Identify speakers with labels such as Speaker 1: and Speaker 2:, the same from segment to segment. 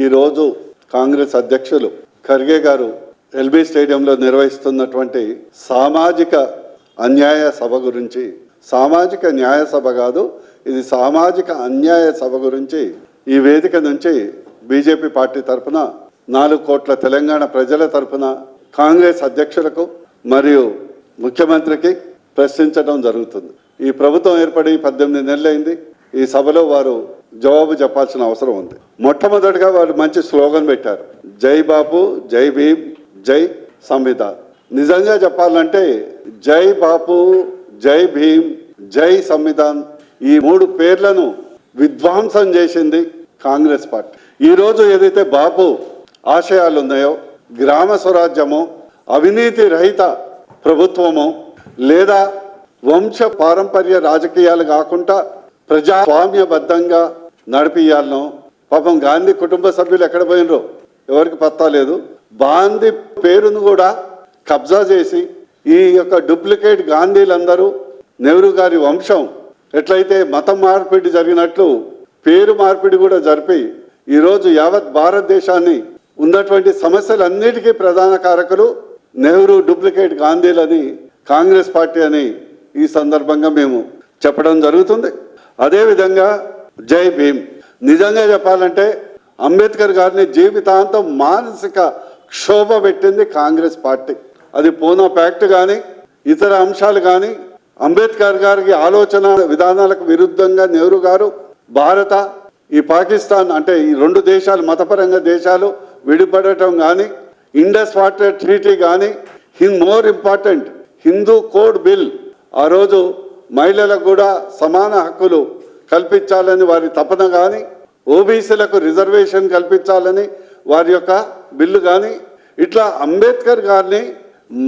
Speaker 1: ఈరోజు కాంగ్రెస్ అధ్యక్షులు ఖర్గే గారు ఎల్బీ స్టేడియంలో నిర్వహిస్తున్నటువంటి సామాజిక అన్యాయ సభ గురించి సామాజిక న్యాయ సభ కాదు ఇది సామాజిక అన్యాయ సభ గురించి ఈ వేదిక నుంచి బీజేపీ పార్టీ తరఫున నాలుగు కోట్ల తెలంగాణ ప్రజల తరఫున కాంగ్రెస్ అధ్యక్షులకు మరియు ముఖ్యమంత్రికి ప్రశ్నించడం జరుగుతుంది. ఈ ప్రభుత్వం ఏర్పడి పద్దెనిమిది నెలలైంది. ఈ సభలో వారు జవాబు చెప్పాల్సిన అవసరం ఉంది. మొట్టమొదటిగా వారు మంచి స్లోగన్ పెట్టారు. జై బాపు జై భీమ్ జై సంవిధాన్ నిజంగా చెప్పాలంటే జై బాపు జై భీమ్ జై సంవిధాన్ ఈ మూడు పేర్లను విధ్వంసం చేసింది కాంగ్రెస్ పార్టీ. ఈరోజు ఏదైతే బాపు ఆశయాలు ఉన్నాయో గ్రామ స్వరాజ్యము అవినీతి రహిత ప్రభుత్వము లేదా వంశ పారంపర్య రాజకీయాలు కాకుండా ప్రజాస్వామ్యబద్ధంగా నడిపియాలను పాపం గాంధీ కుటుంబ సభ్యులు ఎక్కడ పోయినరు? ఎవరికి పత్తా లేదు. గాంధీ పేరును కూడా కబ్జా చేసి ఈ యొక్క డూప్లికేట్ గాంధీలందరూ నెహ్రూ గారి వంశం ఎట్లయితే మతం మార్పిడి జరిగినట్లు పేరు మార్పిడి కూడా జరిపి ఈరోజు యావత్ భారతదేశాన్ని ఉన్నటువంటి సమస్యలన్నిటికీ ప్రధాన కారకులు నెహ్రూ డూప్లికేట్ గాంధీలని కాంగ్రెస్ పార్టీ అని ఈ సందర్భంగా మేము చెప్పడం జరుగుతుంది. అదేవిధంగా జై భీమ్. నిజంగా చెప్పాలంటే అంబేద్కర్ గారిని జీవితాంతం మానసిక క్షోభ పెట్టింది కాంగ్రెస్ పార్టీ. అది పూనా ప్యాక్ట్ కానీ ఇతర అంశాలు కానీ అంబేద్కర్ గారికి ఆలోచన విధానాలకు విరుద్ధంగా నెహ్రూ గారు భారత ఈ పాకిస్తాన్ అంటే ఈ రెండు దేశాలు మతపరంగా దేశాలు విడిపడటం కానీ ఇండస్ వాటర్ ట్రీటీ కానీ హిన్ more important Hindu code bill. ఆ రోజు మహిళలకు కూడా సమాన హక్కులు కల్పించాలని వారి తపన కానీ ఓబీసీలకు రిజర్వేషన్ కల్పించాలని వారి యొక్క బిల్లు కానీ ఇట్లా అంబేద్కర్ గారిని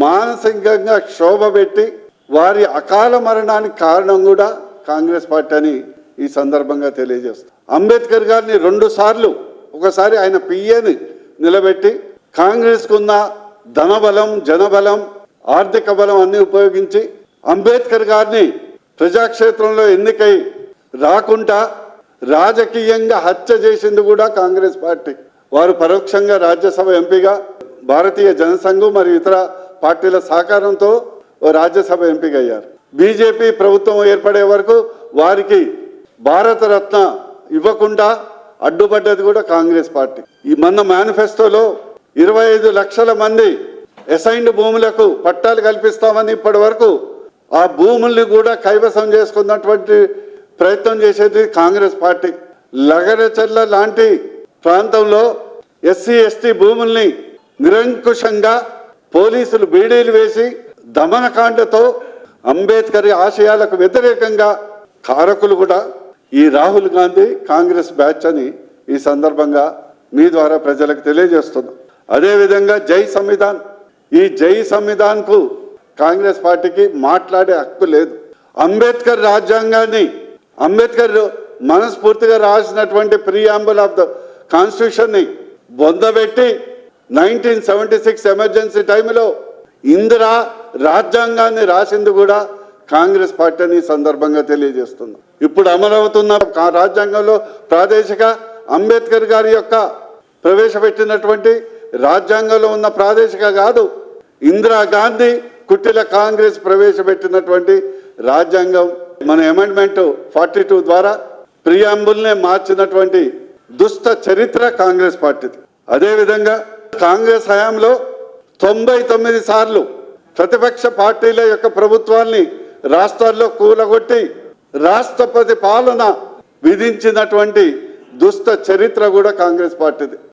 Speaker 1: మానసికంగా క్షోభ పెట్టి వారి అకాల మరణానికి కారణం కూడా కాంగ్రెస్ పార్టీ అని ఈ సందర్భంగా తెలియజేస్తాం. అంబేద్కర్ గారిని రెండు సార్లు ఒకసారి ఆయన పిఏని నిలబెట్టి కాంగ్రెస్కున్న ధనబలం జనబలం ఆర్థిక బలం అన్ని ఉపయోగించి అంబేద్కర్ గారిని ప్రజాక్షేత్రంలో ఎన్నికై రాకుండా రాజకీయంగా హత్య చేసింది కూడా కాంగ్రెస్ పార్టీ. వారు పరోక్షంగా రాజ్యసభ ఎంపీగా భారతీయ జనసంఘం మరియు ఇతర పార్టీల సహకారంతో రాజ్యసభ ఎంపీగా అయ్యారు బీజేపీ ప్రభుత్వం ఏర్పడే వరకు వారికి భారతరత్న ఇవ్వకుండా అడ్డుపడ్డది కూడా కాంగ్రెస్ పార్టీ. ఈ మొన్న మేనిఫెస్టోలో ఇరవై ఐదు లక్షల మంది అసైన్డ్ భూములకు పట్టాలు కల్పిస్తామని ఇప్పటి వరకు ఆ భూముల్ని కూడా కైవసం చేసుకున్నటువంటి ప్రయత్నం చేసేది కాంగ్రెస్ పార్టీ. లగరచర్ల లాంటి ప్రాంతంలో ఎస్సీ ఎస్టీ భూముల్ని నిరంకుశంగా పోలీసులు బీడీలు వేసి దమనకాండతో అంబేద్కర్ ఆశయాలకు వ్యతిరేకంగా కారకులు కూడా ఈ రాహుల్ గాంధీ కాంగ్రెస్ బ్యాచ్ అని ఈ సందర్భంగా మీ ద్వారా ప్రజలకు తెలియజేస్తున్నాం. అదేవిధంగా జై సంవిధాన్. ఈ జై సంవిధాన్కు కాంగ్రెస్ పార్టీకి మాట్లాడే హక్కు లేదు. అంబేద్కర్ రాజ్యాంగాన్ని అంబేద్కర్ మనస్ఫూర్తిగా రాసినటువంటి ప్రియాంబుల్ ఆఫ్ ద కాన్స్టిట్యూషన్ని బొందబెట్టి నైన్టీన్ సెవెంటీ సిక్స్ ఎమర్జెన్సీ టైంలో ఇందిరా రాజ్యాంగాన్ని రాసింది కూడా కాంగ్రెస్ పార్టీ అని సందర్భంగా తెలియజేస్తుంది ఇప్పుడు అమలవుతున్న రాజ్యాంగంలో ప్రాదేశిక అంబేద్కర్ గారి యొక్క ప్రవేశపెట్టినటువంటి రాజ్యాంగంలో ఉన్న ప్రాదేశిక కాదు ఇందిరా గాంధీ కుట్టిల కాంగ్రెస్ ప్రవేశపెట్టినటువంటి రాజ్యాంగం మన అమెండ్మెంట్ ఫార్టీ టూ ద్వారా ప్రియాంబుల్నే మార్చినటువంటి దుష్ట చరిత్ర కాంగ్రెస్ పార్టీది. అదేవిధంగా కాంగ్రెస్ హయాంలో తొంభై తొమ్మిది సార్లు ప్రతిపక్ష పార్టీల యొక్క ప్రభుత్వాల్ని రాష్ట్రాల్లో కూలగొట్టి రాష్ట్రపతి పాలన విధించినటువంటి దుష్ట చరిత్ర కూడా కాంగ్రెస్ పార్టీది.